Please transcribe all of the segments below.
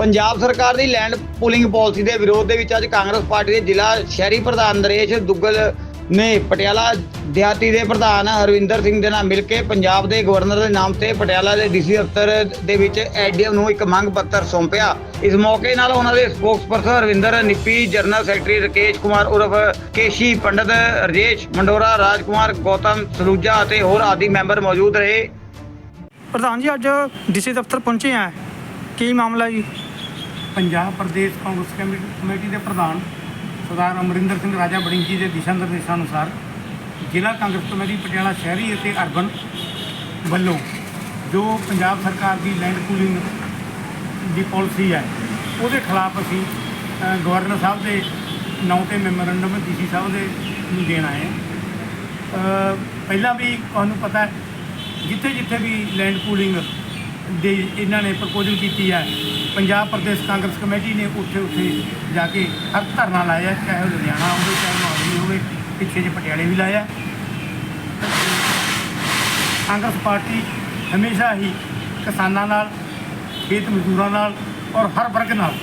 ਪੰਜਾਬ ਸਰਕਾਰ ਦੀ land pooling policy ਦੇ ਵਿਰੋਧ ਦੇ ਵਿੱਚ ਅੱਜ ਕਾਂਗਰਸ ਪਾਰਟੀ ਦੇ ਜ਼ਿਲ੍ਹਾ ਸ਼ਹਿਰੀ ਪ੍ਰਧਾਨ ਨਰੇਸ਼ ਦੁੱਗਲ ਨੇ ਪਟਿਆਲਾ ਦਿਹਾਤੀ ਦੇ ਪ੍ਰਧਾਨ ਹਰਵਿੰਦਰ ਸਿੰਘ ਦੇ ਨਾਲ ਮਿਲ ਕੇ ਪੰਜਾਬ ਦੇ ਗਵਰਨਰ ਦੇ ਨਾਮ ਤੇ ਪਟਿਆਲਾ ਦੇ ਡੀਸੀ ਦਫ਼ਤਰ ਦੇ ਵਿੱਚ ਐਡੀਐਮ ਨੂੰ ਇੱਕ ਮੰਗ ਪੱਤਰ ਸੌਂਪਿਆ। ਇਸ ਮੌਕੇ ਨਾਲ ਉਹਨਾਂ ਦੇ spokesperson Harvinder, Nippi, general secretary Rakesh Kumar ਉਰਫ ਕੇਸ਼ੀ, ਪੰਡਤ ਰਜੇਸ਼ ਮੰਡੋਰਾ, ਰਾਜਕੁਮਾਰ ਗੌਤਮ ਸਲੂਜਾ ਅਤੇ ਹੋਰ ਆਦਿ ਮੈਂਬਰ ਮੌਜੂਦ ਰਹੇ। ਪ੍ਰਧਾਨ ਜੀ, ਅੱਜ ਡੀਸੀ ਦਫ਼ਤਰ ਪਹੁੰਚੇ ਆ। ਕੀ ਮਾਮਲਾ ਜੀ? ਪੰਜਾਬ ਪ੍ਰਦੇਸ਼ ਕਾਂਗਰਸ ਕਮੇਟੀ ਕਮੇਟੀ ਦੇ ਪ੍ਰਧਾਨ ਸਰਦਾਰ ਅਮਰਿੰਦਰ ਸਿੰਘ ਰਾਜਾ ਬੜਿੰਗ ਜੀ ਦੇ ਦਿਸ਼ਾ ਨਿਰਦੇਸ਼ਾਂ ਅਨੁਸਾਰ ਜ਼ਿਲ੍ਹਾ ਕਾਂਗਰਸ ਕਮੇਟੀ ਪਟਿਆਲਾ ਸ਼ਹਿਰੀ ਅਤੇ ਅਰਬਨ ਵੱਲੋਂ ਜੋ ਪੰਜਾਬ ਸਰਕਾਰ ਦੀ ਲੈਂਡ ਪੂਲਿੰਗ ਦੀ ਪਾਲਿਸੀ ਹੈ, ਉਹਦੇ ਖਿਲਾਫ ਅਸੀਂ ਗਵਰਨਰ ਸਾਹਿਬ ਦੇ ਨਾਂ ਤੇ ਮੈਮੋਰੰਡਮ ਡੀਸੀ ਸਾਹਿਬ ਦੇ ਨੂੰ ਦੇਣ ਆਏ ਹਾਂ। ਪਹਿਲਾਂ ਵੀ ਤੁਹਾਨੂੰ ਪਤਾ ਜਿੱਥੇ ਜਿੱਥੇ ਵੀ ਲੈਂਡ ਪੂਲਿੰਗ ਦੇ ਇਹਨਾਂ ਨੇ ਪ੍ਰਪੋਜ਼ਲ ਕੀਤੀ ਹੈ ਪੰਜਾਬ ਪ੍ਰਦੇਸ਼ ਕਾਂਗਰਸ ਕਮੇਟੀ ਨੇ ਉੱਥੇ ਉੱਥੇ ਜਾ ਕੇ ਹਰ ਧਰਨਾ ਲਾਇਆ ਚਾਹੇ ਉਹ ਲੁਧਿਆਣਾ ਹੋਵੇ ਚਾਹੇ ਮੋਹਾਲੀ ਹੋਵੇ ਪਿੱਛੇ ਜੇ ਪਟਿਆਲੇ ਵੀ ਲਾਇਆ। ਕਾਂਗਰਸ ਪਾਰਟੀ ਹਮੇਸ਼ਾ ਹੀ ਕਿਸਾਨਾਂ ਨਾਲ ਖੇਤ ਮਜ਼ਦੂਰਾਂ ਨਾਲ ਔਰ ਹਰ ਵਰਗ ਨਾਲ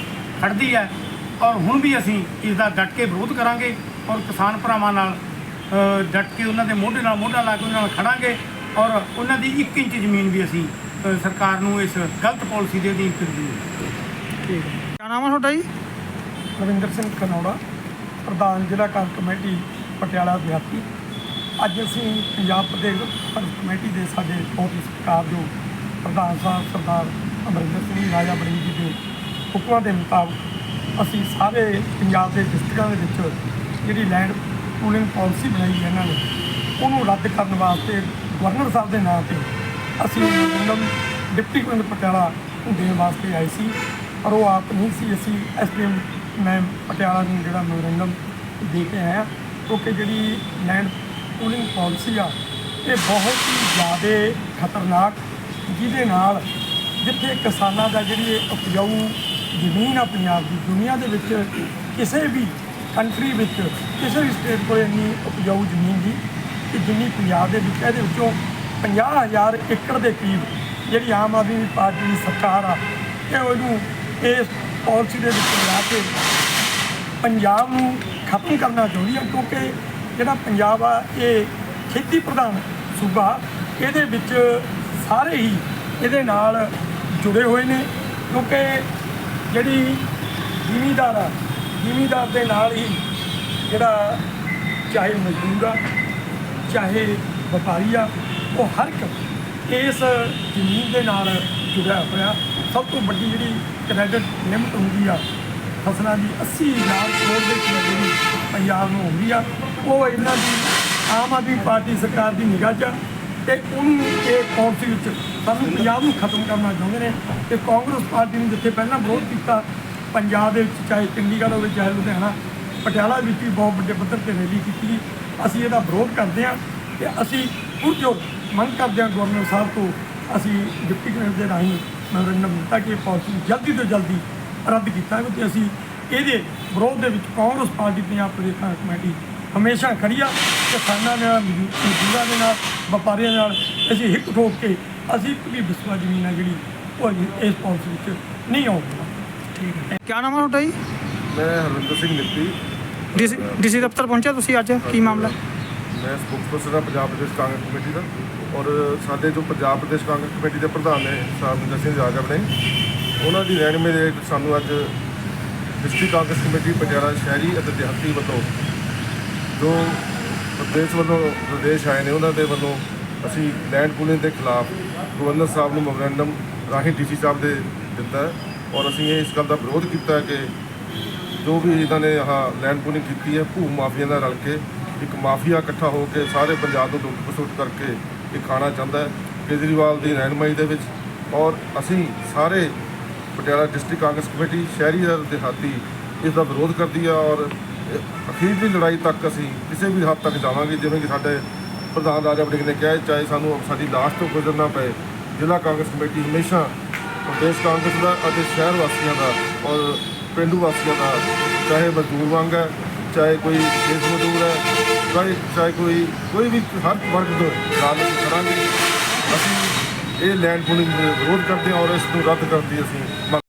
ਖੜਦੀ ਹੈ। ਔਰ ਹੁਣ ਵੀ ਅਸੀਂ ਇਸ ਦਾ ਡਟ ਕੇ ਵਿਰੋਧ ਕਰਾਂਗੇ ਔਰ ਕਿਸਾਨ ਭਰਾਵਾਂ ਨਾਲ ਅ, ਡਟ ਕੇ ਉਹਨਾਂ ਦੇ ਮੋਢੇ ਨਾਲ ਮੋਢਾ ਲਾ ਕੇ ਉਹਨਾਂ ਨਾਲ ਖੜਾਂਗੇ ਔਰ ਉਹਨਾਂ ਦੀ 1 ਇੰਚ ਜ਼ਮੀਨ ਵੀ ਅਸੀਂ ਅ, ਸਰਕਾਰ ਨੂੰ ਇਸ ਗਲਤ ਪਾਲਿਸੀ ਦੇ ਅਧੀਨ ਖਰੀਦੀ ਠੀਕ ਹੈ। ਕੀ ਨਾਮ ਹੈ ਤੁਹਾਡਾ ਜੀ? ਰਵਿੰਦਰ ਸਿੰਘ ਖਨੌੜਾ ਪ੍ਰਧਾਨ ਜ਼ਿਲ੍ਹਾ ਕਾਂਗਰਸ ਕਮੇਟੀ ਪਟਿਆਲਾ ਦਿਹਾਤੀ ਅੱਜ ਅਸੀਂ ਪੰਜਾਬ ਪ੍ਰਦੇਸ਼ ਕਾਂਗਰਸ ਕਮੇਟੀ ਦੇ ਸਾਡੇ ਬਹੁਤ ਹੀ ਸਤਿਕਾਰਯੋਗ ਪ੍ਰਧਾਨ ਸਾਹਿਬ ਸਰਦਾਰ ਅਮਰਿੰਦਰ ਸਿੰਘ ਰਾਜਾ ਬੜੀ ਜੀ ਦੇ ਹੁਕਮਾਂ ਦੇ ਮੁਤਾਬਕ ਅਸੀਂ ਸਾਰੇ ਪੰਜਾਬ ਦੇ ਡਿਸਟ੍ਰਿਕਟਾਂ ਦੇ ਵਿੱਚ ਜਿਹੜੀ ਲੈਂਡ ਪੂਲਿੰਗ ਪਾਲਿਸੀ ਬਣਾਈ ਹੈ ਇਹਨਾਂ ਨੇ ਉਹਨੂੰ ਰੱਦ ਕਰਨ ਵਾਸਤੇ ਗਵਰਨਰ ਸਾਹਿਬ ਦੇ ਨਾਂ ਤੇ ਅਸੀਂ ਮੈਮੋਰੰਡਮ ਡਿਪਟੀ ਕਮਿਸ਼ਨਰ ਪਟਿਆਲਾ ਨੂੰ ਦੇਣ ਵਾਸਤੇ ਆਏ ਸੀ, ਪਰ ਉਹ ਆਪ ਨਹੀਂ ਸੀ, ਅਸੀਂ ਐਸਪੀਐਮ ਮੈਂ ਪਟਿਆਲਾ ਨੂੰ ਜਿਹੜਾ ਮੈਮੋਰੰਡਮ ਦੇ ਕੇ ਆਇਆ ਕਿਉਂਕਿ ਜਿਹੜੀ ਲੈਂਡ ਪੂਲਿੰਗ ਪਾਲਿਸੀ ਆ, ਇਹ ਬਹੁਤ ਹੀ ਜ਼ਿਆਦਾ ਖਤਰਨਾਕ, ਜਿਹਦੇ ਨਾਲ ਜਿੱਥੇ ਕਿਸਾਨਾਂ ਦਾ ਜਿਹੜੀ ਉਪਜਾਊ ਜ਼ਮੀਨ ਆ ਪੰਜਾਬ ਦੀ, ਦੁਨੀਆ ਦੇ ਵਿੱਚ ਕਿਸੇ ਵੀ ਕੰਟਰੀ ਵਿੱਚ, ਕਿਸੇ ਵੀ ਸਟੇਟ ਕੋਲ ਇੰਨੀ ਉਪਜਾਊ ਜ਼ਮੀਨ ਦੀ ਕਿ ਜਿੰਨੀ ਪੰਜਾਬ ਦੇ ਵਿੱਚ, ਇਹਦੇ ਵਿੱਚੋਂ 50000 ਏਕੜ ਦੇ ਕਰੀਬ ਜਿਹੜੀ ਆਮ ਆਦਮੀ ਪਾਰਟੀ ਦੀ ਸਰਕਾਰ ਆ ਇਹ ਉਹਨੂੰ ਇਸ ਪਾਲਿਸੀ ਦੇ ਵਿੱਚ ਲਿਆ ਕੇ ਪੰਜਾਬ ਨੂੰ ਖਤਮ ਕਰਨਾ ਚਾਹੁੰਦੀ ਆ, ਕਿਉਂਕਿ ਜਿਹੜਾ ਪੰਜਾਬ ਆ, ਇਹ ਖੇਤੀ ਪ੍ਰਧਾਨ ਸੂਬਾ, ਇਹਦੇ ਵਿੱਚ ਸਾਰੇ ਹੀ ਇਹਦੇ ਨਾਲ ਜੁੜੇ ਹੋਏ ਨੇ, ਕਿਉਂਕਿ ਜਿਹੜੀ ਜ਼ਿਮੀਦਾਰ ਆ, ਜ਼ਿਮੀਦਾਰ ਦੇ ਨਾਲ ਹੀ ਜਿਹੜਾ ਚਾਹੇ ਮਜ਼ਦੂਰ ਆ, ਚਾਹੇ ਵਪਾਰੀ ਆ ਉਹ ਹਰ ਇੱਕ ਇਸ ਜ਼ਮੀਨ ਦੇ ਨਾਲ ਜੁੜਿਆ ਹੋਇਆ ਸਭ ਤੋਂ ਵੱਡੀ ਜਿਹੜੀ ਕ੍ਰੈਡਿਟ ਲਿਮਟ ਹੁੰਦੀ ਆ, ਫਸਲਾਂ ਦੀ 80000 ਕਰੋੜ ਦੇ ਕਰੀਬ ਪੰਜਾਬ ਨੂੰ ਹੁੰਦੀ ਆ। ਉਹ ਇਹਨਾਂ ਦੀ ਆਮ ਆਦਮੀ ਪਾਰਟੀ ਸਰਕਾਰ ਦੀ ਨਿਗਾਹ 'ਚ ਆ ਤੇ ਉਹਨੂੰ ਇਹ ਪਾਲਿਸੀ ਵਿੱਚ ਸਾਨੂੰ ਪੰਜਾਬ ਨੂੰ ਖਤਮ ਕਰਨਾ ਚਾਹੁੰਦੇ ਨੇ ਤੇ ਕਾਂਗਰਸ ਪਾਰਟੀ ਨੇ ਜਿੱਥੇ ਪਹਿਲਾਂ ਵਿਰੋਧ ਕੀਤਾ, ਪੰਜਾਬ ਦੇ ਵਿੱਚ ਚਾਹੇ ਚੰਡੀਗੜ੍ਹ ਹੋਵੇ, ਚਾਹੇ ਲੁਧਿਆਣਾ, ਪਟਿਆਲਾ ਵਿੱਚ ਵੀ ਬਹੁਤ ਵੱਡੇ ਪੱਧਰ ਤੇ ਰੈਲੀ ਕੀਤੀ। ਅਸੀਂ ਇਹਦਾ ਵਿਰੋਧ ਕਰਦੇ ਹਾਂ ਤੇ ਅਸੀਂ ਪੁਰਜੋਰ ਮੰਗ ਕਰਦੇ ਹਾਂ ਗਵਰਨਰ ਸਾਹਿਬ ਤੋਂ ਅਸੀਂ ਡਿਪਟੀ ਕਮਿਸ਼ਨਰ ਦੇ ਰਾਹੀਂ ਮੈਮੋਰੰਡਮ ਦਿੱਤਾ ਕਿ ਪਾਲਿਸੀ ਜਲਦੀ ਤੋਂ ਜਲਦੀ ਰੱਦ ਕੀਤਾ ਕਿਉਂਕਿ ਅਸੀਂ ਇਹਦੇ ਵਿਰੋਧ ਦੇ ਵਿੱਚ ਕਾਂਗਰਸ ਪਾਰਟੀ ਪੰਜਾਬ ਪ੍ਰਦੇਸ਼ ਕਾਂਗਰਸ ਕਮੇਟੀ ਹਮੇਸ਼ਾ ਖੜੀ ਆ ਕਿਸਾਨਾਂ ਦੇ ਨਾਲ ਮਜ਼ਦੂਰਾਂ ਦੇ ਨਾਲ ਵਪਾਰੀਆਂ ਦੇ ਨਾਲ ਅਸੀਂ ਹਿੱਕ ਠੋਕ ਕੇ ਅਸੀਂ ਵੀ ਵਿਸਵਾ ਜ਼ਮੀਨ ਆ ਜਿਹੜੀ ਉਹ ਇਸ ਪਾਲਿਸੀ ਵਿੱਚ ਨਹੀਂ ਆਉਂਦੀ ਠੀਕ ਹੈ। ਕੀ ਨਾਮ ਹੈ ਤੁਹਾਡਾ ਜੀ? ਮੈਂ ਹਰਵਿੰਦਰ ਸਿੰਘ ਨਿੱਤੀ ਡੀਸੀ ਦਫ਼ਤਰ ਪਹੁੰਚੇ ਤੁਸੀਂ ਅੱਜ? ਕੀ ਮਾਮਲਾ? ਮੈਂ ਸਪੋਕਸਪਰਸਨ ਹਾਂ ਪੰਜਾਬ ਪ੍ਰਦੇਸ਼ ਕਾਂਗਰਸ ਕਮੇਟੀ ਦਾ। ਔਰ ਸਾਡੇ ਜੋ ਪੰਜਾਬ ਪ੍ਰਦੇਸ਼ ਕਾਂਗਰਸ ਕਮੇਟੀ ਦੇ ਪ੍ਰਧਾਨ ਨੇ ਸਰਬਿੰਦਰ ਸਿੰਘ ਜਾਗਰ ਨੇ ਉਹਨਾਂ ਦੀ ਰਹਿਨੁਮਾਈ ਦੇ ਸਾਨੂੰ ਅੱਜ ਡਿਸਟ੍ਰਿਕਟ ਕਾਂਗਰਸ ਕਮੇਟੀ ਪਟਿਆਲਾ ਸ਼ਹਿਰੀ ਅਤੇ ਦਿਹਾਤੀ ਵੱਲੋਂ ਜੋ ਪ੍ਰਦੇਸ਼ ਵੱਲੋਂ ਪ੍ਰਦੇਸ਼ ਆਏ ਨੇ, ਉਹਨਾਂ ਦੇ ਵੱਲੋਂ ਅਸੀਂ ਲੈਂਡ ਪੂਲਿੰਗ ਦੇ ਖਿਲਾਫ ਗਵਰਨਰ ਸਾਹਿਬ ਨੂੰ ਮੈਮੋਰੈਂਡਮ ਰਾਹੀਂ ਡੀਸੀ ਸਾਹਿਬ ਦੇ ਦਿੱਤਾ ਔਰ ਅਸੀਂ ਇਸ ਗੱਲ ਦਾ ਵਿਰੋਧ ਕੀਤਾ ਕਿ ਜੋ ਵੀ ਇਹਨਾਂ ਨੇ ਆਹ ਲੈਂਡ ਪੂਲਿੰਗ ਕੀਤੀ ਹੈ, ਭੂ ਮਾਫੀਆ ਨਾਲ ਰਲ ਕੇ ਇੱਕ ਮਾਫੀਆ ਇਕੱਠਾ ਹੋ ਕੇ ਸਾਰੇ ਪੰਜਾਬ ਨੂੰ ਲੁੱਟ ਖਸੁੱਟ ਕਰਕੇ ਇਹ ਖਾਣਾ ਚਾਹੁੰਦਾ ਹੈ, ਕੇਜਰੀਵਾਲ ਦੀ ਰਹਿਨੁਮਾਈ ਦੇ ਵਿੱਚ। ਔਰ ਅਸੀਂ ਸਾਰੇ ਪਟਿਆਲਾ ਡਿਸਟ੍ਰਿਕਟ ਕਾਂਗਰਸ ਕਮੇਟੀ, ਸ਼ਹਿਰੀ ਅਤੇ ਦਿਹਾਤੀ ਇਸ ਦਾ ਵਿਰੋਧ ਕਰਦੀ ਆ ਔਰ ਅਖੀਰ ਦੀ ਲੜਾਈ ਤੱਕ ਅਸੀਂ ਕਿਸੇ ਵੀ ਹੱਦ ਤੱਕ ਜਾਵਾਂਗੇ, ਜਿਵੇਂ ਕਿ ਸਾਡੇ ਪ੍ਰਧਾਨ ਰਾਜਾ ਬੜਿੰਗ ਨੇ ਕਿਹਾ ਚਾਹੇ ਸਾਨੂੰ ਸਾਡੀ ਲਾਸ਼ ਤੋਂ ਗੁਜ਼ਰਨਾ ਪਏ। ਜ਼ਿਲ੍ਹਾ ਕਾਂਗਰਸ ਕਮੇਟੀ ਹਮੇਸ਼ਾ ਪ੍ਰਦੇਸ਼ ਕਾਂਗਰਸ ਦਾ ਅਤੇ ਸ਼ਹਿਰ ਵਾਸੀਆਂ ਦਾ ਔਰ ਪਿੰਡੂ ਵਾਸੀਆਂ ਦਾ, ਚਾਹੇ ਮਜ਼ਦੂਰ ਵਾਂਗ ਹੈ, ਚਾਹੇ ਕੋਈ ਖੇਤ ਮਜ਼ਦੂਰ ਹੈ ਚਾਹੇ ਚਾਹੇ ਕੋਈ ਕੋਈ ਵੀ ਹਰ ਵਰਗ ਦੇ ਨਾਲ ਅਸੀਂ ਅਸੀਂ ਇਹ ਲੈਂਡ ਪੂਲਿੰਗ ਵਿਰੋਧ ਕਰਦੇ ਹਾਂ ਔਰ ਇਸ ਨੂੰ ਰੱਦ ਕਰਦੀ ਅਸੀਂ